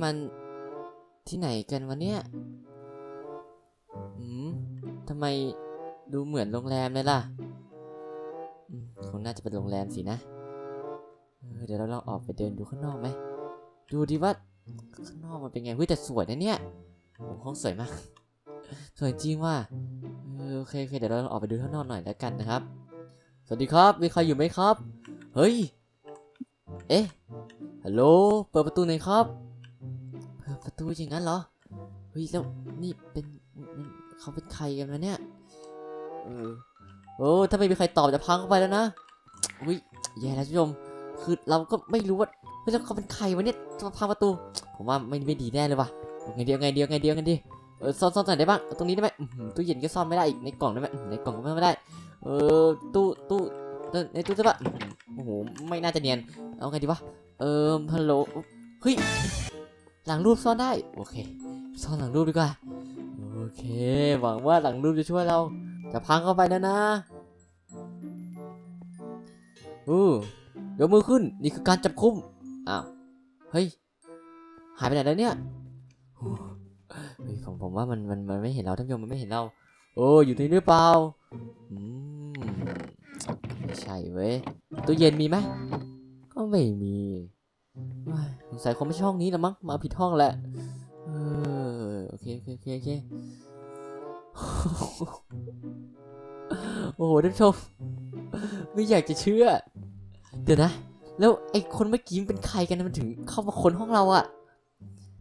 ที่มันที่ไหนกันวะเนี่ยอืมทำไมดูเหมือนโรงแรมเลยล่ะคงน่าจะเป็นโรงแรมสินะเออเดี๋ยวเราลองออกไปเดินดูข้างนอกไหม ดูดิว่าข้างนอกมันเป็นไงเฮ้ยแต่สวยนะเนี่ยโอ้ห้องสวยมาก สวยจริงว่ะโอเคโอเคเดี๋ยวเราลองออกไปดูข้างนอกหน่อยแล้วกันนะครับ สวัสดีครับมีใครอยู่ไหมครับ เฮ้ย เอ๊ะ ฮัลโหล เปิดประตูหน่อยครับ ตูอย่างนั้นเหรอเฮ้ยแล้วนี่เป็นมันเขาเป็นใครกันวะเนี่ยเออโอ้ถ้าไม่มีใครตอบจะพังเข้าไปแล้วนะอุ้ยแย่แล้วท่านผู้ชมคือเราก็ไม่รู้ว่าเฮ้ยแล้วเขาเป็นใครวะเนี่ยมาพังประตู ผมว่าไม่ไม่ดีแน่เลยว่ะเอาไงเดียวไงเดียวไงเดียวกันดีเออซ่อนซ่อนไหนได้บ้างเอาตรงนี้ได้ไหมอื้อหือตู้เย็นก็ซ่อนไม่ได้อีกในกล่องได้ไหมอื้อหือในกล่องก็ไม่ได้ เออตู้ตู้เออในตู้เสื้อผ้าอื้อหือโอ้โหไม่น่าจะเนียนเอาไงดีวะเออฮัลโหลเฮ้ย หลังรูปซ่อนได้ โอเค ซ่อนหลังรูปดีกว่า โอเค หวังว่าหลังรูปจะช่วยเรา จะพังเข้าไปแล้วนะอู้เดี๋ยวมือขึ้น นี่คือการจับคุมอ้าว เฮ้ย หายไปไหนแล้วเนี่ยโอ้เฮ้ยผมผมว่ามันมันมันไม่เห็นเราท่านผู้ชมมันไม่เห็นเรา โอ้อยู่ที่นี่หรือเปล่า อืม ไม่ใช่เว้ย ตู้เย็นมีไหมก็ไม่มี สงสัยคงไม่ใช่ห้องนี้ละมั้ง มาผิดห้องแหละ เออ โอเค โอเค โอเค โอ้โหท่านผู้ชม ไม่อยากจะเชื่อ เดี๋ยวนะ แล้วไอ้คนเมื่อกี้มันเป็นใครกันนะมันถึงเข้ามาค้นห้องเราอะ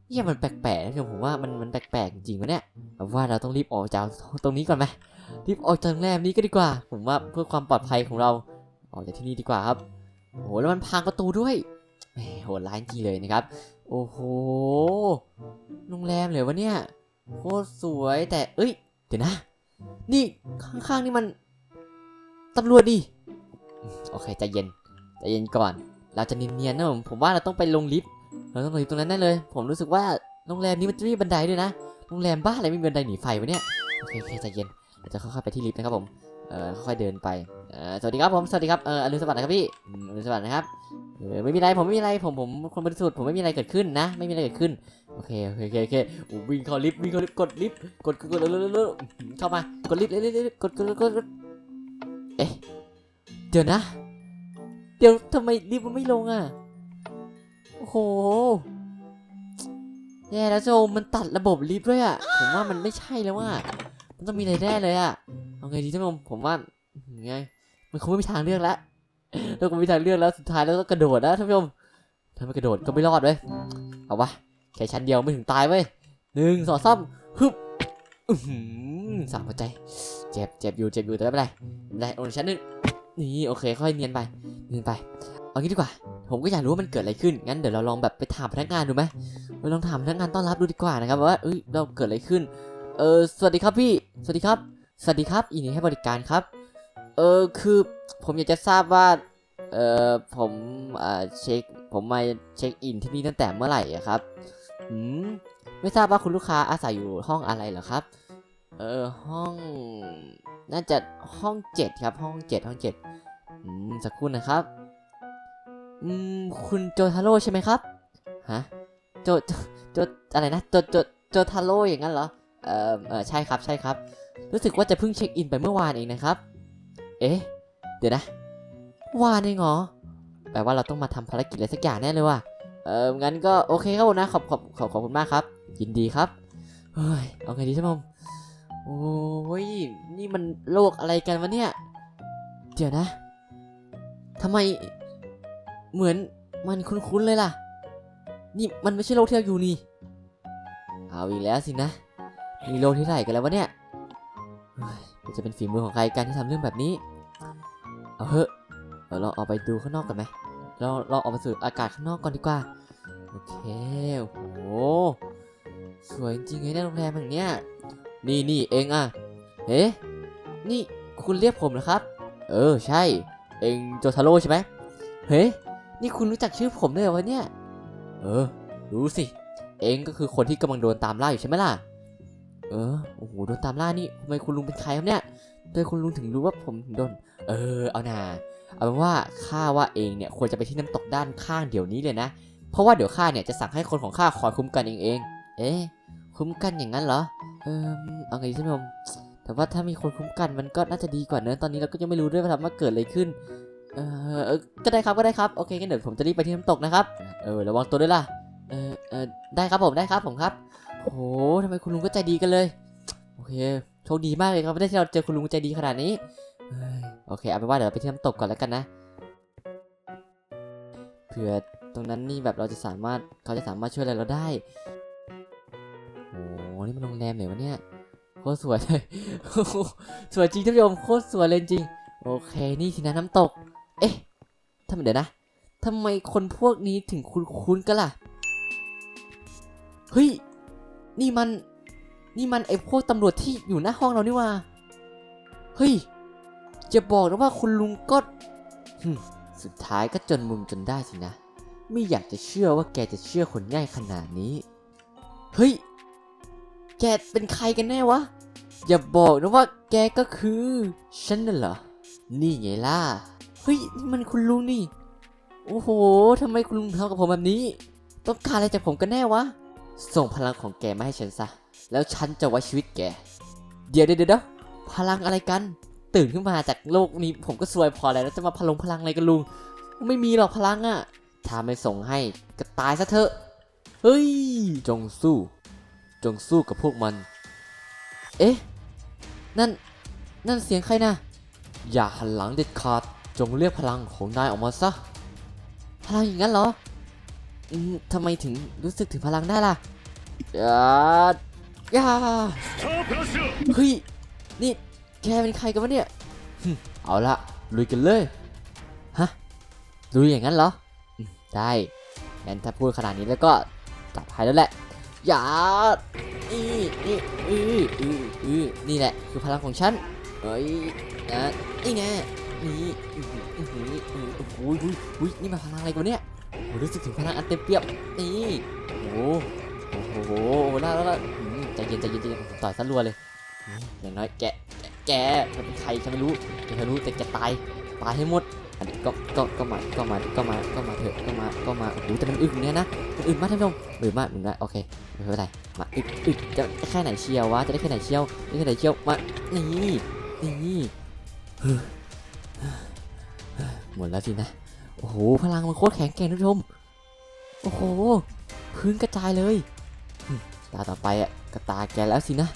เนี่ยมันแปลกๆนะท่านผู้ชมผมว่ามันมันแปลกๆจริงๆวะเนี่ยแบบว่าเราต้องรีบออกจากตรงนี้ก่อนไหมรีบออกจากโรงแรมนี้ก็ดีกว่า ผมว่าเพื่อความปลอดภัยของเรา ออกจากที่นี่ดีกว่าครับโอ้โหแล้วมันพังประตูด้วย โหดร้ายจริงเลยนะครับ โอ้โห โรงแรมเลยวะเนี่ย โคตรสวยแต่เอ้ย เดี๋ยวนะ นี่ข้างๆนี่มันตำรวจดิ โอเคใจเย็นใจเย็นก่อน เราจะเนียนๆนะผม ผมว่าเราต้องไปลงลิฟต์ เราต้องลงลิฟต์ตรงนั้นแน่เลย ผมรู้สึกว่าโรงแรมนี้มันจะมีบันไดด้วยนะ โรงแรมบ้าอะไรไม่มีบันไดหนีไฟวะเนี่ย โอเคโอเคใจเย็นเราจะค่อยๆไปที่ลิฟต์นะครับผม เออค่อยเดินไปเอ่อสวัสดีครับผมสวัสดีครับเอออรุณสวัสดิ์นะครับพี่อรุณสวัสดิ์นะครับเออไม่มีอะไรผมไม่มีอะไรผมผมคนบริสุทธิ์ผมไม่มีอะไรเกิดขึ้นนะ ไม่มีอะไรเกิดขึ้นโอเคโอเคโอเคโอเคโอ้วิ่งเข้าลิฟต์วิ่งเข้าลิฟต์กดลิฟต์กดกดกดเร็วเร็วเข้ามากดลิฟต์เร็วเร็วเร็วกดกดกดกดกดเอ๊ะเดี๋ยวนะ เดี๋ยวทำไมลิฟต์มันไม่ลงอะโอ้โหแย่แล้วโจมมันตัดระบบลิฟต์ด้วยอะผมว่ามันไม่ใช่แล้วอะ มันต้องมีอะไรแน่เลยอะเอาไงดีท่านผู้ชมผมว่าไงมันคงไม่มีทางเลือกแล้วเราคงไม่มีทางเลือกแล้วสุดท้ายแล้วต้องกระโดดนะท่านผู้ชมถ้าไม่กระโดดก็ไม่รอดเว้ยเอาวะแค่ชั้นเดียวไม่ถึงตายเว้ยหนึ่งสองสามฮึบอือหือสามหัวใจ เจ็บเจ็บอยู่เจ็บอยู่แต่ไม่เป็นไรไม่เป็นไรโอ้ชั้นหนึ่งนี่โอเคค่อยเนียนไปเนียนไปเอางี้ดีกว่า ผมก็อยากรู้ว่ามันเกิดอะไรขึ้น งั้นเดี๋ยวเราลองแบบไปถามพนักงานดูไหมไปลองถามพนักงานต้อนรับดูดีกว่านะครับว่าเอ้ยเราเกิดอะไรขึ้น เออสวัสดีครับพี่ สวัสดีครับ สวัสดีครับยินดีให้บริการครับ เออคือผมอยากจะทราบว่า เออผมอ่าเช็ค ผมมาเช็คอินที่นี่ตั้งแต่เมื่อไหร่อะครับอืมไม่ทราบว่าคุณลูกค้าอาศัยอยู่ห้องอะไรเหรอครับ เออห้อง น่าจะห้องเจ็ดครับ ห้องเจ็ดห้องเจ็ดอืมสักครู่นะครับ อืมคุณโจทาโร่ใช่ไหมครับ ฮะ โจ โจโจอะไรนะ โจ โจ โจทาโร่อย่างนั้นเหรอ เออเออใช่ครับใช่ครับ รู้สึกว่าจะเพิ่งเช็คอินไปเมื่อวานเองนะครับ เอ๊ะ เดี๋ยวนะ วานเองเหรอ แปลว่าเราต้องมาทำภารกิจอะไรสักอย่างแน่เลยว่ะ เอองั้นก็โอเคครับผมนะขอบขอบขอบขอบคุณมากครับ ยินดีครับ เฮ้ย เอาไงดีท่านผู้ชมโอ้ย นี่มันโลกอะไรกันวะเนี่ย เดี๋ยวนะทำไม เหมือนมันคุ้นๆเลยล่ะ นี่มันไม่ใช่โลกที่เราอยู่นี่ เอาอีกแล้วสินะ มีโลที่ไหนกันแล้ววะเนี่ยจะเป็นฝีมือของใครกันที่ทำเรื่องแบบนี้ เอาเถอะเราออกไปดูข้างนอกกันไหมเราเราออกไปสูดอากาศข้างนอกก่อนดีกว่า โอเคโอ้โห สวยจริงเลยนะโรงแรมอย่างเนี้ย นี่นี่เองอะเอ๊ะนี่คุณเรียกผมเหรอครับ เออใช่ เองโจทาโร่ใช่ไหมเฮ้นี่คุณรู้จักชื่อผมด้วยเหรอวะเนี่ย เออ รู้สิ เองก็คือคนที่กำลังโดนตามล่าอยู่ใช่ไหมล่ะ เออ โอ้โห โดนตามล่านี่ทำไมคุณลุงเป็นใครครับเนี่ยโดยคุณลุงถึงรู้ว่าผมถึงโดน เออ เอานาเอาเป็นว่าข้าว่าเองเนี่ยควรจะไปที่น้ำตกด้านข้างเดี๋ยวนี้เลยนะ เพราะว่าเดี๋ยวข้าเนี่ยจะสั่งให้คนของข้าคอยคุ้มกันเองเอง เอ๊ะ คุ้มกันอย่างนั้นเหรอ เออเอาไงดีท่านผู้ชมแต่ว่าถ้ามีคนคุ้มกันมันก็น่าจะดีกว่าเนอะตอนนี้เราก็ยังไม่รู้ด้วยว่าทำว่าเกิดอะไรขึ้นเออเออก็ได้ครับก็ได้ครับ โอเคงั้นเดี๋ยวผมจะรีบไปที่น้ำตกนะครับ เออ ระวังตัวด้วยล่ะ เออเออได้ครับผมได้ครับผมครับ โอ้โหทำไมคุณลุงก็ใจดีกันเลย โอเค โชคดีมากเลยครับไม่ได้ที่เราเจอคุณลุงใจดีขนาดนี้ โอเค เอาเป็นว่าเดี๋ยวเราไปที่น้ำตกก่อนแล้วกันนะ เผื่อตรงนั้นนี่แบบเราจะสามารถเขาจะสามารถช่วยอะไรเราได้ โอ้โหนี่มันโรงแรมไหนวะเนี่ย โคตรสวยเลย สวยจริงท่านผู้ชมโคตรสวยเลยจริง โอเค นี่สินะน้ำตก เอ๊ะทำไมเดี๋ยวนะทำไมคนพวกนี้ถึงคุ้นๆกันล่ะ เฮ้ย นี่มัน นี่มันไอ้พวกตำรวจที่อยู่หน้าห้องเรานี่ว่า เฮ้ย จะบอกนะว่าคุณลุงก็สุดท้ายก็จนมุมจนได้สินะ ไม่อยากจะเชื่อว่าแกจะเชื่อคนง่ายขนาดนี้ เฮ้ย แกเป็นใครกันแน่วะ อย่าบอกนะว่าแกก็คือ ฉันน่ะเหรอ นี่ไงล่ะ เฮ้ยนี่มันคุณลุงนี่ โอ้โหทำไมคุณลุงทำกับผมแบบนี้ ต้องการอะไรจากผมกันแน่วะ ส่งพลังของแกมาให้ฉันซะ แล้วฉันจะไว้ชีวิตแก เดี๋ยวเดี๋ยวเดี๋ยวพลังอะไรกัน ตื่นขึ้นมาจากโลกนี้ผมก็ซวยพอแล้วแล้วจะมาพลงพลังอะไรกันลุง ไม่มีหรอกพลังอะถ้าไม่ส่งให้ก็ตายซะเถอะ เฮ้ย จงสู้ จงสู้กับพวกมัน เอ๊ะ นั่น นั่นเสียงใครนะ อย่าหันหลังเด็ดขาด จงเรียกพลังของนายออกมาซะ พลังอย่างนั้นเหรอ ทำไมถึงรู้สึกถึงพลังได้ล่ะอยาอย่าเฮ้ย นี่แกเป็นใครกันวะเนี่ย เอาละลุยกันเลย ฮะ ลุยอย่างนั้นเหรอ ได้งั้นถ้าพูดขนาดนี้แล้วก็ตับหายแล้วแหละ อยาอีอีอืออืออนี่แหละ คือพลังของฉัน เฮ้ยนะนี่แน่นี่โออือหือ้โหนี่มาพลังอะไรกันเนี่ย รู้สึกถึงพลังอันเต็มเปี่ยมนี่โอ้โหโอ้โหโอ้โหน่าแล้วอืมใจเย็นใจเย็นใจเย็นต่อยซะรัวเลยอย่างน้อยแกแกแกเธอเป็นใครฉันไม่รู้แต่เธอรู้แต่แกตายตายให้หมดอันนี้ก็ก็ก็มาก็มาก็มาก็มาเถอะก็มาก็มาโอ้โหแต่มันอึดเนี่ยนะมันอึดมากท่านผู้ชมอึดมากอึดมากโอเคไม่เป็นไรมาอึดอึดจะได้แค่ไหนเชียววะจะได้แค่ไหนเชียวได้แค่ไหนเชียวมานี่นี่เฮ้ยหมดแล้วสินะ โอ้โห พลังมันโคตรแข็งแกร่งท่านผู้ชม โอ้โห พื้นกระจายเลย ตาต่อไปอะกระตาแกแล้วสินะ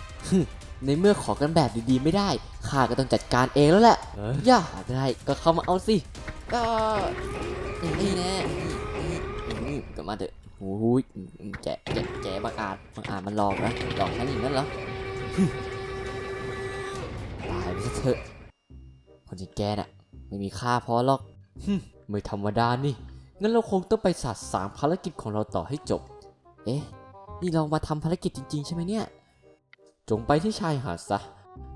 ในเมื่อขอกันแบบดีๆไม่ได้ ข้าก็ต้องจัดการเองแล้วแหละ อย่าได้ก็เข้ามาเอาสิก็นี่แน่นี่นี่นี่ก็มาเถอะโอ้ยแกะแกะแกะบางอาจบางอาจมันหลอกนะหลอกฉันอย่างนั้นเหรอตายไปซะเถอะคนอย่างแกน่ะ ไม่มีค่าพอหรอกฮึ ไม่ธรรมดานี่ งั้นเราคงต้องไปสาดสางภารกิจของเราต่อให้จบ เอ๊ะ นี่เรามาทำภารกิจจริง ๆ ใช่ไหมเนี่ย จงไปที่ชายหาดซะ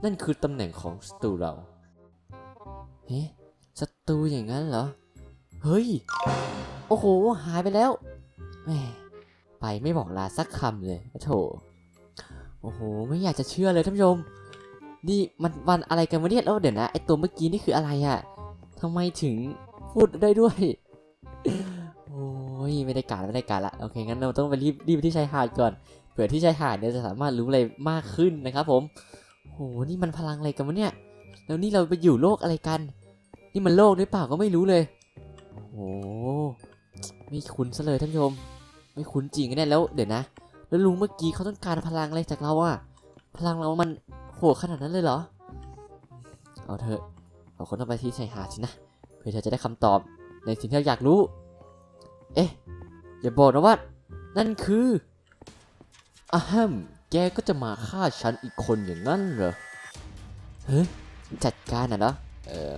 นั่นคือตำแหน่งของศัตรูเรา เฮ้ศัตรูอย่างนั้นเหรอ เฮ้ย โอ้โห หายไปแล้วแหมไปไม่บอกลาสักคำเลยโถโอ้โห ไม่อยากจะเชื่อเลยท่านผู้ชม นี่มันวันอะไรกันวะเนี่ยแล้วเดี๋ยวนะไอตัวเมื่อกี้นี่คืออะไรอะทำไมถึง พูดได้ด้วย โอ้ยไม่ได้การไม่ได้การละโอเคงั้นเราต้องไปรีบรีบไปที่ชายหาดก่อนเผื่อที่ชายหาดเนี่ยจะสามารถรู้อะไรมากขึ้นนะครับ ผมโหนี่มันพลังอะไรกันวะเนี่ย แล้วนี่เราไปอยู่โลกอะไรกัน นี่มันโลกหรือเปล่าก็ไม่รู้เลยโอ้ไม่คุ้นซะเลยท่านผู้ชม ไม่คุ้นจริงกันเนี่แล้วเดี๋ยวนะ แล้วลุงเมื่อกี้เขาต้องการพลังอะไรจากเราอะพลังเรามันโหดขนาดนั้นเลยเหรอ เอาเถอะเราคนต้องไปที่ชายหาดสินะ เพื่อเธอจะได้คำตอบในสิ่งที่เราอยากรู้ เอ๊ะ อย่าบอกนะว่า นั่นคืออะฮัมแกก็จะมาฆ่าฉันอีกคนอย่างนั้นเหรอ เฮ้ย จัดการน่ะเหรอเออ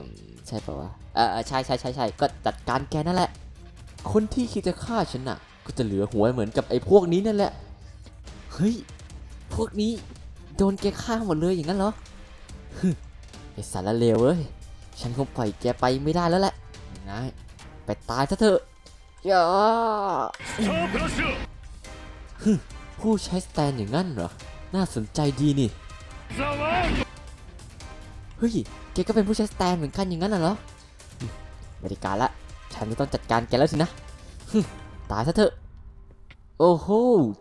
ใช่ป่าวะเออใช่ใช่ใช่ใช่ก็จัดการแกนั่นแหละ คนที่คิดจะฆ่าฉันน่ะ ก็จะเหลือหัวเหมือนกับไอ้พวกนี้นั่นแหละ เฮ้ย พวกนี้โดนแกฆ่าหมดเลยอย่างนั้นเหรอฮึไอสารเลวเอ้ย ฉันคงปล่อยแกไปไม่ได้แล้วแหละนะไปตายซะเถอะย่าฮึผู้ใช้สแตนอย่างนั้นเหรอ น่าสนใจดีนี่ เฮ้ย แกก็เป็นผู้ใช้สแตนเหมือนกันอย่างนั้นเหรอบริการละ ฉันจะต้องจัดการแกแล้วสินะตายซะเถอะ โอ้โห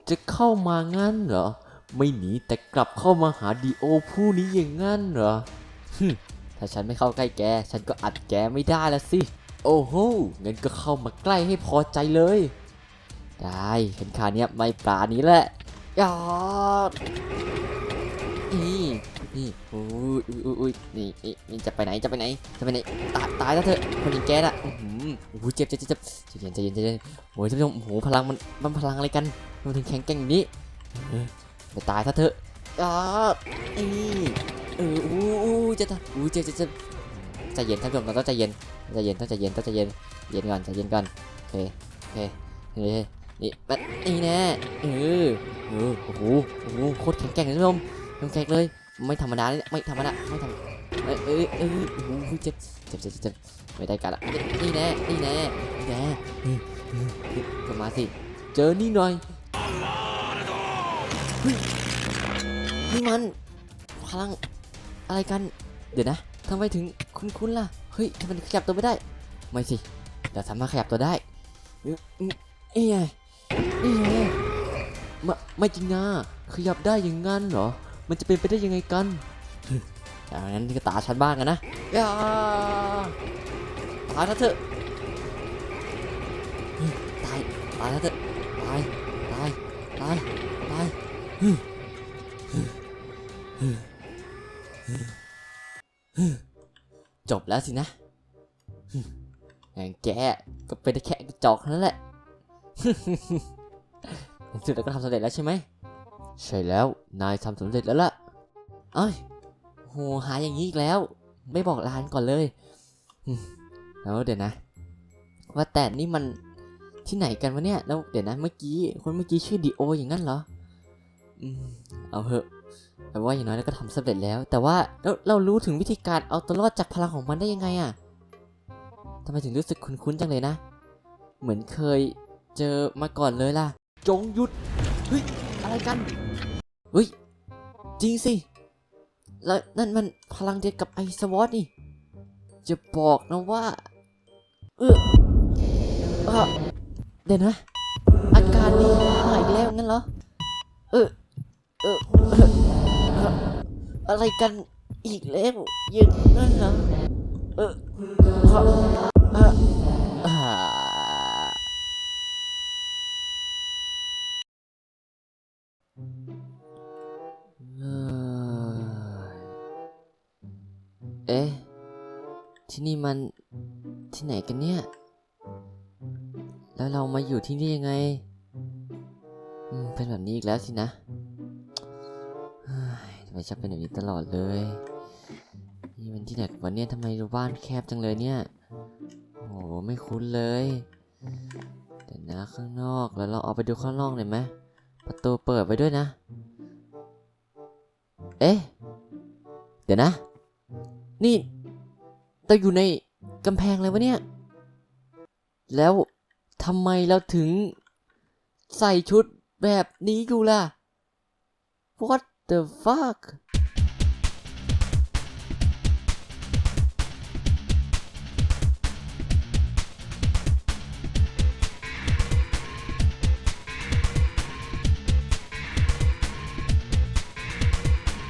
จะเข้ามางั้นเหรอ ไม่หนีแต่กลับเข้ามาหาดีโอผู้นี้อย่างงั้นเหรอ ถ้าฉันไม่เข้าใกล้แก ฉันก็อัดแกไม่ได้ละสิ โอ้โหงั้นก็เข้ามาใกล้ให้พอใจเลย ได้เห็นขาเนี้ยไม่ปลานี้แหละยอดนี่นี่อุ้ยอุ้ยอุ้ยนี่นี่จะไปไหนจะไปไหนจะไปไหนตายตายแล้วเถอะคนยิงแกน่ะอื้อหือโอ้โหเจ็บเจ็บเจ็บเจ็บใจเย็นใจเย็นใจเย็นโอ้ยท่านผู้ชมโอ้โหพลังมันมันพลังอะไรกันมันถึงแข็งแกร่งนี้ไปตายซะเถอะยอดนี่ เอออู้อู้จะตายอู้เจ็บเจ็บเจ็บใจเย็นท่านผู้ชมเราต้องใจเย็นใจเย็นต้องใจเย็นต้องใจเย็นเย็นก่อนใจเย็นก่อนโอเคโอเคเฮ้ยนี่มันนี่แน่เออเออโอ้โหโอ้โหโคตรแข็งแกร่งเลยท่านผู้ชมแข็งแกร่งเลย ไม่ธรรมดาเลยไม่ธรรมดาไม่ธรรมเออเออเออโอ้โหเจ็บเจ็บเจ็บเจ็บไม่ได้กันละนี่แน่นี่แน่นี่แน่เออเออเออก็มาสิเจอนี่หน่อยเฮ้ยนี่มันพลัง อะไรกัน เดี๋ยวนะทำไมถึงคุ้นๆล่ะ เฮ้ยทำไมขยับตัวไม่ได้ ไม่สิเราสามารถขยับตัวได้เออเออเอ้ยนี่ไงไม่ไม่จริงนะขยับได้อย่างงั้นเหรอ มันจะเป็นไปได้ยังไงกันอย่างนั้นก็ตาฉันบ้างกันนะอย่าตายซะเถอะตายตายซะเถอะตายตายตายตาย จบแล้วสินะเฮ้ยอย่างแกก็เป็นแค่กระจอกนั้นแหละในที่สุดเราก็ทำสำเร็จแล้วใช่ไหม ใช่แล้ว นายทำสำเร็จแล้วล่ะ เอ้ยโหหาอย่างนี้อีกแล้ว ไม่บอกร้านก่อนเลยแล้วเดี๋ยวนะ ว่าแต่นี่มันที่ไหนกันวะเนี่ย แล้วเดี๋ยวนะเมื่อกี้คนเมื่อกี้ชื่อดีโออย่างนั้นเหรอ อืม เอาเถอะ แต่ว่าอย่างน้อยเราก็ทำสำเร็จแล้ว แต่ว่าแล้วเรารู้ถึงวิธีการเอาตัวรอดจากพลังของมันได้ยังไงอะทำไมถึงรู้สึกคุ้นๆจังเลยนะ เหมือนเคยเจอมาก่อนเลยล่ะ จงหยุด เฮ้ย อะไรกัน เฮ้ย จริงสิ แล้วนั่นมันพลังเดียวกับไอสวอตนี่ จะบอกนะว่า เออเออเดี๋ยวนะ อาการนี้หายแล้วงั้นเหรอ เออ เออเออเออ อะไรกันอีกแล้วย่างนั้นเหรอเออเออ่าเอ๊ะ ที่นี่มันที่ไหนกันเนี่ย แล้วเรามาอยู่ที่นี่ยังไง เป็นแบบนี้อีกแล้วสินะ มชอบเป็นแบบนี้ตลอดเลย นี่มันที่ไหนกันวะเนี่ยทำไมบ้านแคบจังเลยเนี่ย โอ้โหไม่คุ้นเลย แต่นะข้างนอกแล้วเราเอาไปดูข้างนอกหน่อยไหมประตูเปิดไว้ด้วยนะ เอ๊ะ เดี๋ยวนะ นี่เราอยู่ในกำแพงเลยวะเนี่ย แล้วทำไมเราถึงใส่ชุดแบบนี้อยู่ล่ะ What the fuck